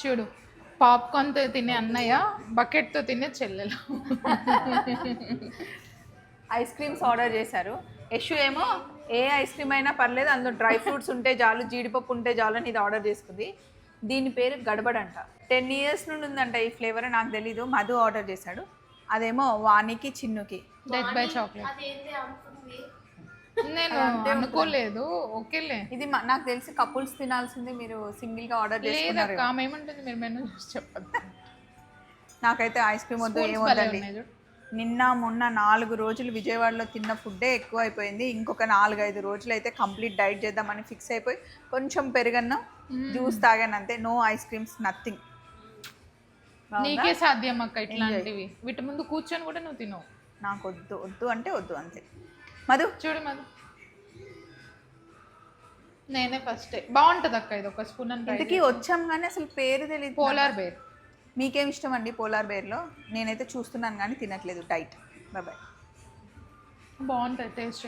చూడు పాప్కార్న్తో తినే అన్నయ్య బకెట్తో తినే చెల్లెలు. ఐస్ క్రీమ్స్ ఆర్డర్ చేశారు. యశు ఏమో ఏ ఐస్ క్రీమ్ అయినా పర్లేదు అందులో డ్రై ఫ్రూట్స్ ఉంటే చాలు జీడిపప్పు ఉంటే చాలు అని ఇది ఆర్డర్ చేసుకుంది. దీని పేరు గడబడ్ అంట టెన్ ఇయర్స్ నుండి ఉందంట ఈ ఫ్లేవర్ నాకు తెలీదు. మధు ఆర్డర్ చేశాడు. అదేమో వానికి చిన్నుకి. డెత్ బై చాక్లెట్ నేను అనుకోలేదు. ఓకేలే. ఇది మ- నాకు తెలిసి కపుల్స్ తినాల్సింది మీరు సింగిల్గా ఆర్డర్ చేసుకున్నారు లేదక్క ఆమె ఏమంటుంది మీరు మెనూ చూసి చెప్పదు నాకైతే ఐస్ క్రీమ్ వద్దు Spoons ఏం భలే వద్దండి. ఉన్నాయి చూడు. నిన్న మొన్న నాలుగు రోజులు విజయవాడలో తిన్న ఫుడ్డే ఎక్కువ అయిపోయింది ఇంకొక నాలుగైదు రోజులు అయితే కంప్లీట్ డైట్ చేద్దామని ఫిక్స్ అయిపోయి కొంచెం పెరుగన్నం జ్యూస్ తాగాను అంతే నో ఐస్ క్రీమ్స్ నథింగ్. నీకే సాధ్యం అక్క ఇట్లాంటివి. వీటి ముందు కూర్చొని కూడా నువ్వు తినవు. నాకు వద్దు వద్దు అంటే వద్దు అంతే. మధు? చూడు మధు. నేనే ఫస్ట్ బాగుంటది అక్క ఇది ఒక స్పూన్ అని ఇంతకీ వచ్చాం కానీ అసలు పేరు తెలియదు పోలార్ బేర్. మీకేం ఇష్టం అండి పోలార్ బేర్లో? నేనైతే చూస్తున్నాను కానీ తినట్లేదు డైట్ బాయ్ బాగుంటుంది టేస్ట్